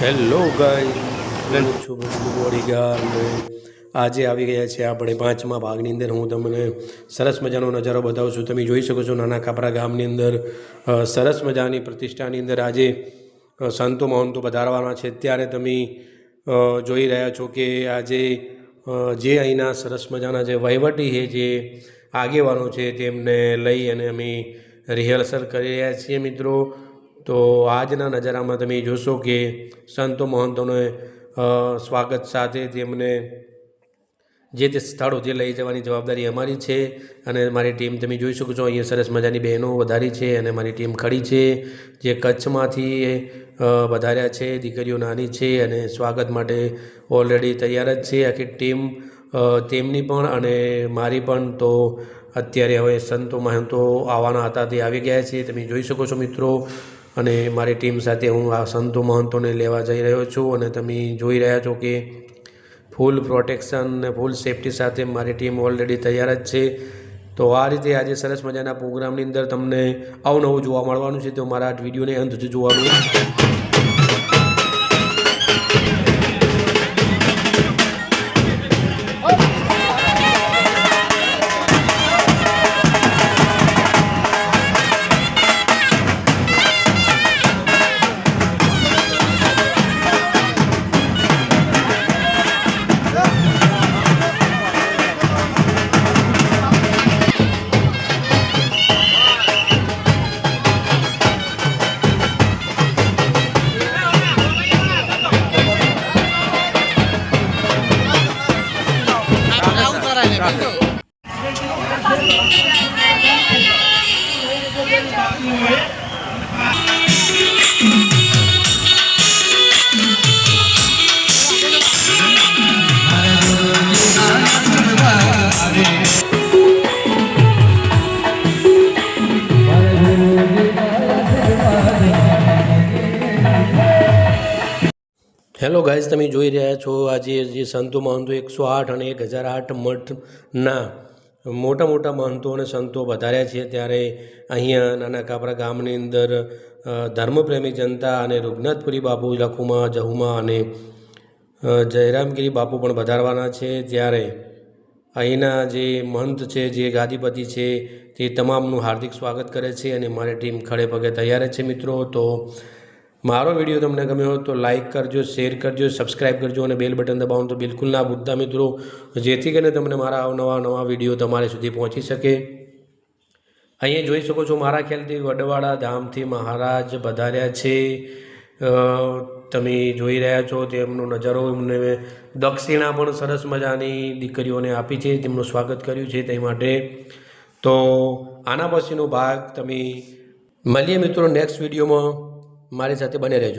Hello ગાય છું body ગાલ આજે આવી ગયા છે આપણે પાંચમા ભાગની અંદર. હું તમને સરસ મજાનો નજારો બતાવું છું. તમે જોઈ શકો છો નાના કાપરા ગામની અંદર સરસ મજાની પ્રતિષ્ઠાની અંદર આજે સંતો મહંતો પધારવાના છે. ત્યારે તમે જોઈ રહ્યા છો કે આજે જે અહીંના સરસ મજાના જે વહીવટી છે, જે આગેવાનો છે, તેમને લઈ અને અમે રિહર્સલ કરી રહ્યા છીએ મિત્રો. તો આજના નજારામાં તમે જોશો કે સંતો મહંતોને સ્વાગત સાથે તેમને જે તે સ્થળો જે લઈ જવાની જવાબદારી અમારી છે અને મારી ટીમ તમે જોઈ શકો છો, અહીંયા સરસ મજાની બહેનો વધારી છે અને મારી ટીમ ખડી છે, જે કચ્છમાંથી વધાર્યા છે, દીકરીઓ નાની છે અને સ્વાગત માટે ઓલરેડી તૈયાર જ છે આખી ટીમ તેમની પણ અને મારી પણ. તો અત્યારે હવે સંતો મહંતો આવવાના હતા તે આવી ગયા છે, તમે જોઈ શકો છો મિત્રો. અને મારી ટીમ સાથે હું આ સંતો મહંતોને લેવા જઈ રહ્યો છું અને તમે જોઈ રહ્યા છો કે ફૂલ પ્રોટેક્શન અને ફૂલ સેફટી સાથે મારી ટીમ ઓલરેડી તૈયાર જ છે. તો આ રીતે આજે સરસ મજાના પ્રોગ્રામની અંદર તમને અવનવું જોવા મળવાનું છે. તો મારા આ વિડીયોને અંત સુધી જોવાનું હેલો ગાઈઝ તમે જોઈ રહ્યા છો આજે જે સંતો મહંતો એકસો આઠ અને એક હજાર આઠ મઠના મોટા મોટા મહંતો અને સંતો વધાર્યા છે. ત્યારે અહીંયા નાના કાપરા ગામની અંદર ધર્મપ્રેમી જનતા અને રૂગનાથપુરી બાપુ લખુમા, જહુમા અને જયરામગીરી બાપુ પણ વધારવાના છે. ત્યારે અહીંના જે મહંત છે, જે ગાદીપતિ છે, તે તમામનું હાર્દિક સ્વાગત કરે છે અને મારી ટીમ ખડે પગે તૈયાર છે મિત્રો. તો મારો વીડિયો તમને ગમ્યો હોય તો લાઇક કરજો શેર કરજો સબસ્ક્રાઇબ કરજો અને બેલ બટન દબાવવાનું તો બિલકુલ ના ભૂલતા મિત્રો. જેથી કરીને તમને મારા અવનવા નવા વીડિયો તમારે સુધી પહોંચી શકે. અહીંયા જોઈ શકો છો મારા ખ્યાલથી વડવાડા ધામથી મહારાજ પધાર્યા છે. તમે જોઈ રહ્યા છો તેમનો નજારો, એમને દક્ષિણા પણ સરસ મજાની દીકરીઓને આપી છે, તેમનું સ્વાગત કર્યું છે તે માટે. તો આના પછીનો ભાગ તમે મળીએ મિત્રો નેક્સ્ટ વિડીયોમાં. મારી સાથે બને રહેજો.